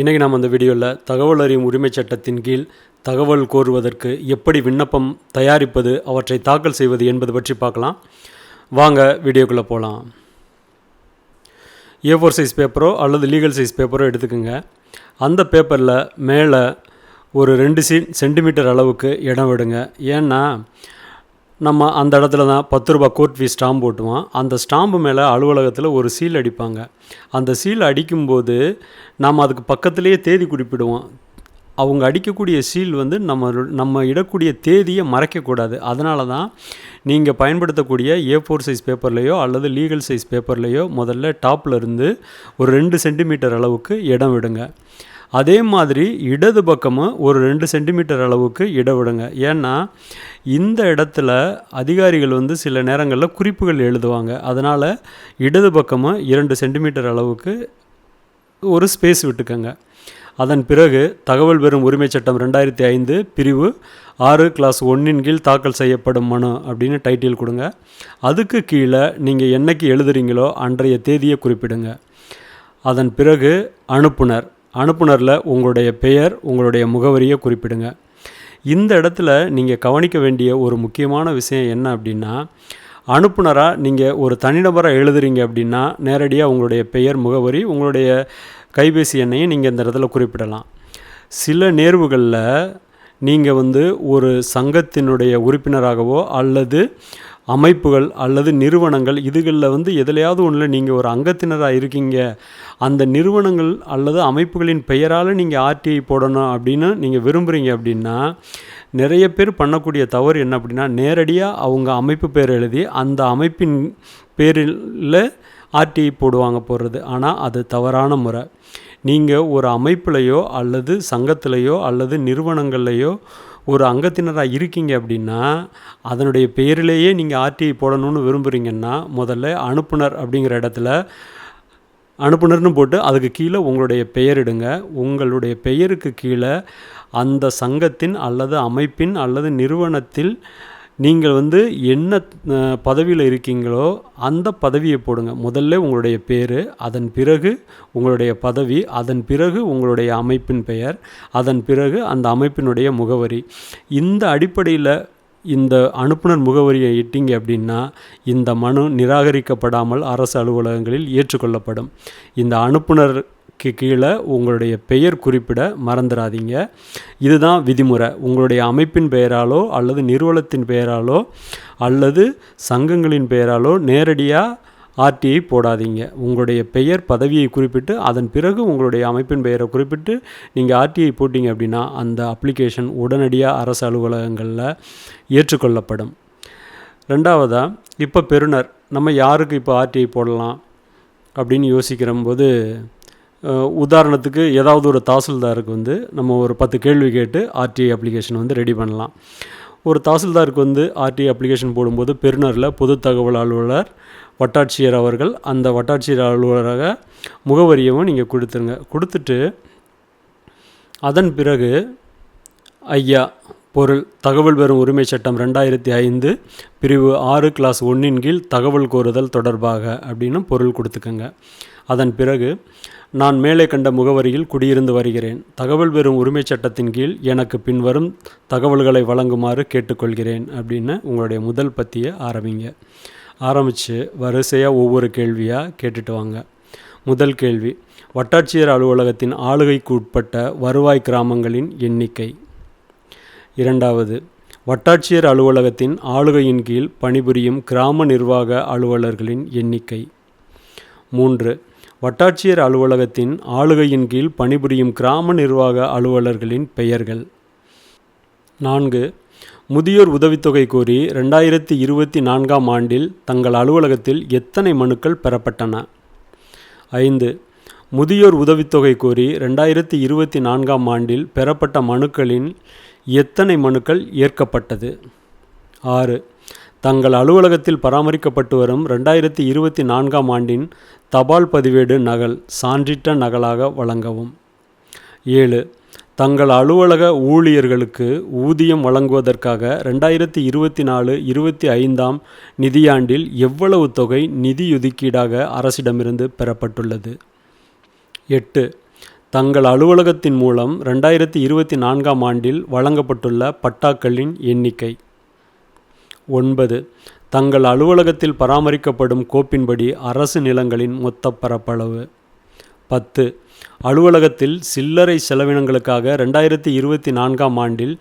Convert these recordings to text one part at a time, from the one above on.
இன்றைக்கி நாம் அந்த வீடியோவில் தகவல் அறியும் உரிமைச் சட்டத்தின் கீழ் தகவல் கோருவதற்கு எப்படி விண்ணப்பம் தயாரிப்பது அவற்றை தாக்கல் செய்வது என்பது பற்றி பார்க்கலாம். வாங்க வீடியோக்குள்ளே போகலாம் ஏ ஃபோர் சைஸ் பேப்பரோ அல்லது லீகல் சைஸ் பேப்பரோ எடுத்துக்கோங்க. அந்த பேப்பரில் மேலே ஒரு ரெண்டு சி சென்டிமீட்டர் அளவுக்கு இடம் விடுங்க. ஏன்னா நம்ம அந்த இடத்துல தான் பத்து ரூபா கோர்ட் ஃபீஸ் ஸ்டாம்ப் போட்டுவோம் அந்த ஸ்டாம்பு மேலே அலுவலகத்தில் ஒரு சீல் அடிப்பாங்க. அந்த சீல் அடிக்கும்போது நாம் அதுக்கு பக்கத்துலேயே தேதி குறிப்பிடுவோம். அவங்க அடிக்கக்கூடிய சீல் வந்து நம்ம நம்ம இடக்கூடிய தேதியை மறைக்கக்கூடாது அதனால தான் நீங்கள் பயன்படுத்தக்கூடிய ஏ ஃபோர் சைஸ் பேப்பர்லேயோ அல்லது லீகல் சைஸ் பேப்பர்லேயோ முதல்ல டாப்பில் இருந்து ஒரு ரெண்டு சென்டிமீட்டர் அளவுக்கு இடம் விடுங்க. அதே மாதிரி இடது பக்கமும் ஒரு ரெண்டு சென்டிமீட்டர் அளவுக்கு இடவிடுங்க. விடுங்க ஏன்னா இந்த இடத்துல அதிகாரிகள் வந்து சில நேரங்களில் குறிப்புகள் எழுதுவாங்க. அதனால் இடது பக்கமும் இரண்டு சென்டிமீட்டர் அளவுக்கு ஒரு ஸ்பேஸ் விட்டுக்கங்க. அதன் பிறகு தகவல் பெறும் உரிமைச் சட்டம் ரெண்டாயிரத்தி ஐந்து பிரிவு ஆறு கிளாஸ் ஒன்றின் கீழ் தாக்கல் செய்யப்படும் மனு அப்படின்னு டைட்டில் கொடுங்க. அதுக்கு கீழே நீங்கள் என்னைக்கு எழுதுறீங்களோ அன்றைய தேதியை குறிப்பிடுங்க. அதன் பிறகு அனுப்புனர். அனுப்புனரில் உங்களுடைய பெயர் உங்களுடைய முகவரியை குறிப்பிடுங்க. இந்த இடத்துல நீங்கள் கவனிக்க வேண்டிய ஒரு முக்கியமான விஷயம் என்ன அப்படின்னா அனுப்புனராக நீங்கள் ஒரு தனிநபராக எழுதுறீங்க அப்படின்னா நேரடியாக உங்களுடைய பெயர் முகவரி உங்களுடைய கைபேசி எண்ணையும் நீங்கள் இந்த இடத்துல குறிப்பிடலாம். சில நேர்வுகளில் நீங்கள் வந்து ஒரு சங்கத்தினுடைய உறுப்பினராகவோ அல்லது அமைப்புகள் அல்லது நிறுவனங்கள் இதுகளில் வந்து எதுலையாவது ஒன்றில் நீங்கள் ஒரு அங்கத்தினராக இருக்கீங்க. அந்த நிறுவனங்கள் அல்லது அமைப்புகளின் பெயரால் நீங்கள் ஆர்டிஐ போடணும் அப்படின்னு நீங்கள் விரும்புகிறீங்க அப்படின்னா நிறைய பேர் பண்ணக்கூடிய தவறு என்ன அப்படின்னா நேரடியாக அவங்க அமைப்பு பேர் எழுதி அந்த அமைப்பின் பேரில் ஆர்டிஐ போடுவாங்க போடுறது. ஆனால் அது தவறான முறை. நீங்கள் ஒரு அமைப்புலையோ அல்லது சங்கத்திலையோ அல்லது நிறுவனங்கள்லையோ ஒரு அங்கத்தினராக இருக்கீங்க அப்படின்னா அதனுடைய பெயரிலேயே நீங்கள் ஆர்டிஐ போடணும்னு விரும்புகிறீங்கன்னா முதல்ல அனுப்புனர் அப்படிங்கிற இடத்துல அனுப்புனர்னு போட்டு அதுக்கு கீழே உங்களுடைய பெயரிடுங்க உங்களுடைய பெயருக்கு கீழே அந்த சங்கத்தின் அல்லது அமைப்பின் அல்லது நிறுவனத்தில் நீங்கள் வந்து என்ன பதவியில் இருக்கீங்களோ அந்த பதவியை போடுங்க. முதல்ல உங்களுடைய பேர் அதன் பிறகு உங்களுடைய பதவி அதன் பிறகு உங்களுடைய அமைப்பின் பெயர் அதன் பிறகு அந்த அமைப்பினுடைய முகவரி. இந்த அடிப்படையில் இந்த அனுப்புனர் முகவரியை இட்டிங்க அப்படின்னா இந்த மனு நிராகரிக்கப்படாமல் அரசு அலுவலகங்களில் ஏற்றுக்கொள்ளப்படும். இந்த அனுப்புனர் அனுப்புனருக்கு கீழே உங்களுடைய பெயர் குறிப்பிட மறந்துடாதீங்க. இதுதான் விதிமுறை. உங்களுடைய அமைப்பின் பெயராலோ அல்லது நிறுவனத்தின் பெயராலோ அல்லது சங்கங்களின் பெயராலோ நேரடியாக ஆர்டிஐ போடாதீங்க. உங்களுடைய பெயர் பதவியை குறிப்பிட்டு அதன் பிறகு உங்களுடைய அமைப்பின் பெயரை குறிப்பிட்டு நீங்கள் ஆர்டிஐ போட்டிங்க அப்படின்னா அந்த அப்ளிகேஷன் உடனடியாக அரசு அலுவலகங்களில் ஏற்றுக்கொள்ளப்படும். ரெண்டாவதாக இப்போ பெறுநர் நம்ம யாருக்கு இப்போ ஆர்டிஐ போடலாம் அப்படின்னு யோசிக்கிறம்போது உதாரணத்துக்கு ஏதாவது ஒரு தாசில்தாருக்கு வந்து நம்ம ஒரு பத்து கேள்வி கேட்டு ஆர்டிஐ அப்ளிகேஷன் வந்து ரெடி பண்ணலாம். ஒரு தாசில்தாருக்கு வந்து ஆர்டிஐ அப்ளிகேஷன் போடும்போது பெருநரில் பொது தகவல் அலுவலர் வட்டாட்சியர் அவர்கள் அந்த வட்டாட்சியர் அலுவலராக முகவரியவும் நீங்கள் கொடுத்துருங்க. கொடுத்துட்டு அதன் பிறகு ஐயா பொருள் தகவல் பெறும் உரிமை சட்டம் ரெண்டாயிரத்தி ஐந்து பிரிவு ஆறு கிளாஸ் ஒன்றின் கீழ் தகவல் கோருதல் தொடர்பாக அப்படின்னு பொருள் கொடுத்துக்கங்க. அதன் பிறகு நான் மேலே கண்ட முகவரியில் குடியிருந்து வருகிறேன். தகவல் பெறும் உரிமைச் சட்டத்தின் கீழ் எனக்கு பின்வரும் தகவல்களை வழங்குமாறு கேட்டுக்கொள்கிறேன் அப்படின்னு உங்களுடைய முதல் பத்தியை ஆரம்பிங்க. ஆரம்பித்து வரிசையாக ஒவ்வொரு கேள்வியாக கேட்டுட்டு வாங்க. முதல் கேள்வி வட்டாட்சியர் அலுவலகத்தின் ஆளுகைக்கு உட்பட்ட வருவாய் கிராமங்களின் எண்ணிக்கை. இரண்டாவது வட்டாட்சியர் அலுவலகத்தின் ஆளுகையின் கீழ் பணிபுரியும் கிராம நிர்வாக அலுவலர்களின் எண்ணிக்கை. மூன்று வட்டாட்சியர் அலுவலகத்தின் ஆளுகையின் கீழ் பணிபுரியும் கிராம நிர்வாக அலுவலர்களின் பெயர்கள். நான்கு. முதியோர் உதவித்தொகை கோரி ரெண்டாயிரத்தி இருபத்தி நான்காம் ஆண்டில் தங்கள் அலுவலகத்தில் எத்தனை மனுக்கள் பெறப்பட்டன? ஐந்து. முதியோர் உதவித்தொகை கோரி ரெண்டாயிரத்தி இருபத்தி நான்காம் ஆண்டில் பெறப்பட்ட மனுக்களின் எத்தனை மனுக்கள் ஏற்கப்பட்டது? ஆறு. தங்கள் அலுவலகத்தில் பராமரிக்கப்பட்டு வரும் ரெண்டாயிரத்தி இருபத்தி நான்காம் ஆண்டின் தபால் பதிவேடு நகல் சான்றிட்ட நகலாக வழங்கவும். ஏழு தங்கள் அலுவலக ஊழியர்களுக்கு ஊதியம் வழங்குவதற்காக ரெண்டாயிரத்தி இருபத்தி நாலு இருபத்தி ஐந்தாம் நிதியாண்டில் எவ்வளவு தொகை நிதியொதுக்கீடாக அரசிடமிருந்து பெறப்பட்டுள்ளது? எட்டு தங்கள் அலுவலகத்தின் மூலம் ரெண்டாயிரத்தி இருபத்தி நான்காம் ஆண்டில் வழங்கப்பட்டுள்ள பட்டாக்களின் எண்ணிக்கை. ஒன்பது. தங்கள் அலுவலகத்தில் பராமரிக்கப்படும் கோப்பின்படி அரசு நிலங்களின் மொத்த பரப்பளவு. பத்து. அலுவலகத்தில் சில்லறை செலவினங்களுக்காக ரெண்டாயிரத்தி இருபத்தி நான்காம் ஆண்டில்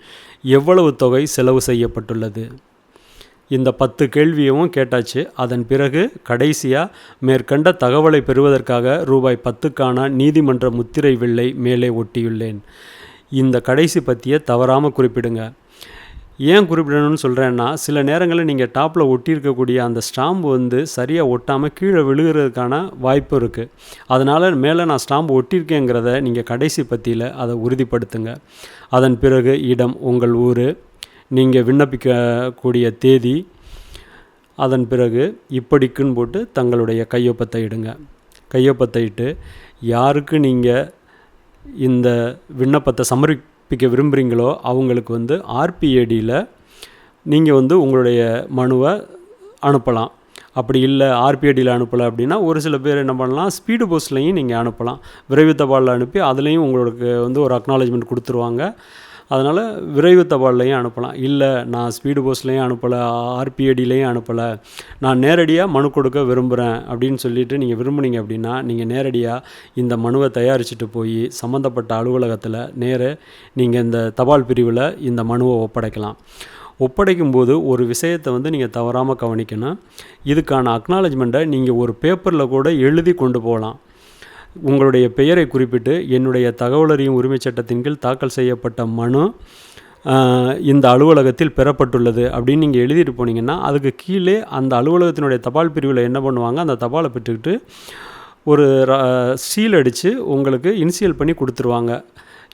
எவ்வளவு தொகை செலவு செய்யப்பட்டுள்ளது? இந்த பத்து கேள்வியும் கேட்டாச்சு. அதன் பிறகு கடைசியாக மேற்கண்ட தகவலை பெறுவதற்காக ரூபாய் பத்துக்கான நீதிமன்ற முத்திரை வில்லை மேலே ஒட்டியுள்ளேன். இந்த கடைசி பற்றிய தவறாமல் குறிப்பிடுங்க. ஏன் குறிப்பிடணும்னு சொல்கிறேன்னா சில நேரங்களில் நீங்கள் டாப்பில் ஒட்டியிருக்கக்கூடிய அந்த ஸ்டாம்பு வந்து சரியாக ஒட்டாமல் கீழே விழுகிறதுக்கான வாய்ப்பு இருக்குது அதனால் மேலே நான் ஸ்டாம்பு ஒட்டியிருக்கேங்கிறத நீங்கள் கடைசி பத்தியில் அதை உறுதிப்படுத்துங்க. அதன் பிறகு இடம் உங்கள் ஊர் நீங்கள் விண்ணப்பிக்கக்கூடிய தேதி அதன் பிறகு இப்படிக்குன்னு போட்டு தங்களுடைய கையொப்பத்தை இடுங்க. கையொப்பத்தை இட்டு யாருக்கு நீங்கள் இந்த விண்ணப்பத்தை சமர்ப்பிக்க விரும்புகிறீங்களோ அவங்களுக்கு வந்து ஆர்பிஏடியில் நீங்கள் வந்து உங்களுடைய மனுவை அனுப்பலாம். அப்படி இல்லை ஆர்பிஐடியில் அனுப்பலை அப்படின்னா ஒரு சில பேர் என்ன பண்ணலாம் ஸ்பீடு போஸ்ட்லையும் நீங்கள் அனுப்பலாம். விரைவு தபாலில் அனுப்பி அதுலேயும் உங்களுக்கு வந்து ஒரு அக்னாலேஜ்மெண்ட் கொடுத்துருவாங்க. அதனால் விரைவு தபால்லையும் அனுப்பலாம். இல்லை நான் ஸ்பீடு போஸ்ட்லேயும் அனுப்பலை ஆர்பிஏடிலையும் அனுப்பலை. நான் நேரடியாக மனு கொடுக்க விரும்புகிறேன் அப்படின்னு சொல்லிட்டு நீங்கள் விரும்புனீங்க அப்படின்னா நீங்கள் நேரடியாக இந்த மனுவை தயாரிச்சுட்டு போய் சம்மந்தப்பட்ட அலுவலகத்தில் நேர நீங்கள் இந்த தபால் பிரிவில் இந்த மனுவை ஒப்படைக்கலாம். ஒப்படைக்கும் போது ஒரு விஷயத்தை வந்து நீங்கள் தவறாமல் கவனிக்கணும். இதுக்கான அக்னாலஜ்மெண்ட்டை நீங்கள் ஒரு பேப்பரில் கூட எழுதி கொண்டு போகலாம். உங்களுடைய பெயரை குறிப்பிட்டு என்னுடைய தகவலறியும் உரிமைச் சட்டத்தின் கீழ் தாக்கல் செய்யப்பட்ட மனு இந்த அலுவலகத்தில் பெறப்பட்டுள்ளது அப்படின்னு நீங்கள் எழுதிட்டு போனீங்கன்னா அதுக்கு கீழே அந்த அலுவலகத்தினுடைய தபால் பிரிவில் என்ன பண்ணுவாங்க அந்த தபாலை பெற்றுக்கிட்டு ஒரு சீல் அடித்து உங்களுக்கு இன்சியல் பண்ணி கொடுத்துருவாங்க.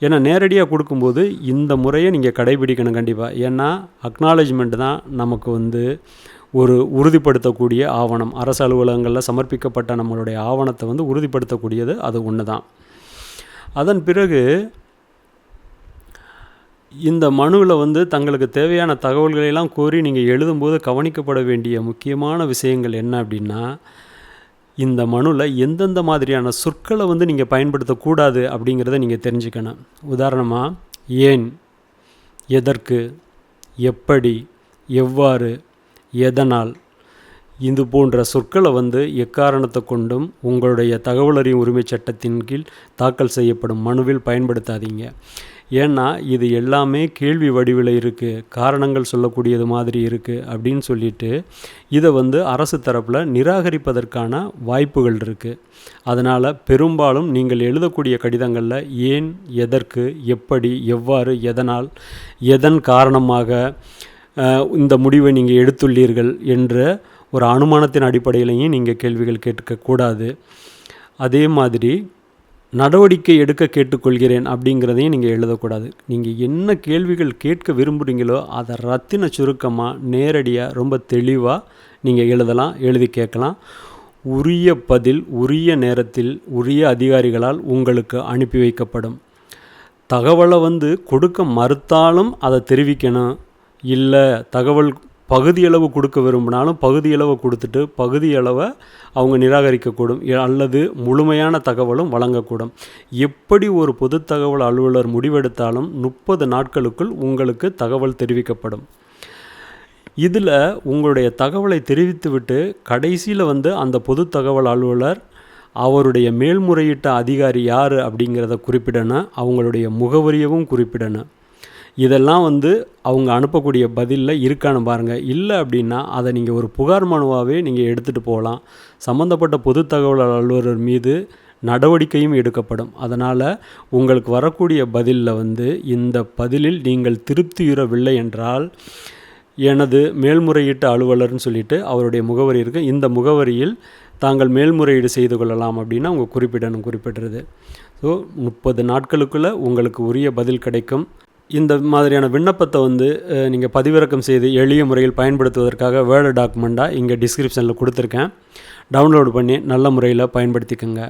ஏன்னா நேரடியாக கொடுக்கும்போது இந்த முறையை நீங்கள் கடைபிடிக்கணும் கண்டிப்பாக ஏன்னா அக்னாலேஜ்மெண்ட் தான் நமக்கு வந்து ஒரு உறுதிப்படுத்தக்கூடிய ஆவணம். அரசு அலுவலகங்களில் சமர்ப்பிக்கப்பட்ட நம்மளுடைய ஆவணத்தை வந்து உறுதிப்படுத்தக்கூடியது அது ஒன்று தான் அதன் பிறகு இந்த மனுவில் வந்து தங்களுக்கு தேவையான தகவல்களையெல்லாம் கோரி நீங்கள் எழுதும்போது கவனிக்கப்பட வேண்டிய முக்கியமான விஷயங்கள் என்ன அப்படின்னா இந்த மனுவில் எந்தெந்த மாதிரியான சொற்களை வந்து நீங்கள் பயன்படுத்தக்கூடாது அப்படிங்கிறத நீங்கள் தெரிஞ்சுக்கணும். உதாரணமாக ஏன் எதற்கு எப்படி எவ்வாறு எதனால் இது போன்ற சொற்களை வந்து எக்காரணத்தை கொண்டும் உங்களுடைய தகவலறியும் உரிமைச் சட்டத்தின் கீழ் தாக்கல் செய்யப்படும் மனுவில் பயன்படுத்தாதீங்க. ஏன்னா இது எல்லாமே கேள்வி வடிவில் இருக்குது காரணங்கள் சொல்லக்கூடியது மாதிரி இருக்குது அப்படின்னு சொல்லிட்டு இதை வந்து அரசு தரப்பில் நிராகரிப்பதற்கான வாய்ப்புகள் இருக்குது அதனால் பெரும்பாலும் நீங்கள் எழுதக்கூடிய கடிதங்களில் ஏன் எதற்கு எப்படி எவ்வாறு எதனால் எதன் காரணமாக இந்த முடிவை நீங்கள் எடுத்துள்ளீர்கள் என்ற ஒரு அனுமானத்தின் அடிப்படையிலையும் நீங்கள் கேள்விகள் கேட்கக்கூடாது அதே மாதிரி நடவடிக்கை எடுக்க கேட்டுக்கொள்கிறேன் அப்படிங்கிறதையும் நீங்கள் எழுதக்கூடாது. நீங்கள் என்ன கேள்விகள் கேட்க விரும்புகிறீங்களோ அதை ரத்தின சுருக்கமாக நேரடியாக ரொம்ப தெளிவாக நீங்கள் எழுதலாம் எழுதி கேட்கலாம். உரிய பதில் உரிய நேரத்தில் உரிய அதிகாரிகளால் உங்களுக்கு அனுப்பி வைக்கப்படும். தகவலை வந்து கொடுக்க மறுத்தாலும் அதை தெரிவிக்கணும். இல்லை தகவல் பகுதியளவு கொடுக்க விரும்பினாலும் பகுதியளவு கொடுத்துட்டு பகுதியளவை அவங்க நிராகரிக்கக்கூடும். அல்லது முழுமையான தகவலும் வழங்கக்கூடும். எப்படி ஒரு பொது தகவல் அலுவலர் முடிவெடுத்தாலும் முப்பது நாட்களுக்குள் உங்களுக்கு தகவல் தெரிவிக்கப்படும். இதில் உங்களுடைய தகவலை தெரிவித்துவிட்டு கடைசியில் வந்து அந்த பொது தகவல் அலுவலர் அவருடைய மேல்முறையீட்ட அதிகாரி யார் அப்படிங்கிறத குறிப்பிடணும். அவங்களுடைய முகவரியவும் குறிப்பிடணும். இதெல்லாம் வந்து அவங்க அனுப்பக்கூடிய பதிலில் இருக்கான்னு பாருங்கள் இல்லை அப்படின்னா அதை நீங்கள் ஒரு புகார் மனுவாகவே நீங்கள் எடுத்துகிட்டு போகலாம். சம்மந்தப்பட்ட பொது தகவல் அலுவலர் மீது நடவடிக்கையும் எடுக்கப்படும். அதனால் உங்களுக்கு வரக்கூடிய பதிலில் வந்து இந்த பதிலில் நீங்கள் திருப்தியுறவில்லை என்றால் எனது மேல்முறையீட்டு அலுவலர்னு சொல்லிட்டு அவருடைய முகவரி இருக்குது இந்த முகவரியில் தாங்கள் மேல்முறையீடு செய்து கொள்ளலாம் அப்படின்னு அவங்க குறிப்பிடணும் குறிப்பிடுறது. ஸோ முப்பது நாட்களுக்குள்ளே உங்களுக்கு உரிய பதில் கிடைக்கும். இந்த மாதிரியான விண்ணப்பத்தை வந்து நீங்கள் பதிவிறக்கம் செய்து எளிய முறையில் பயன்படுத்துவதற்காக வேர்டு டாக்குமெண்ட்டாக இங்கே டிஸ்கிரிப்ஷனில் கொடுத்துருக்கேன். டவுன்லோடு பண்ணி நல்ல முறையில் பயன்படுத்திக்கோங்க.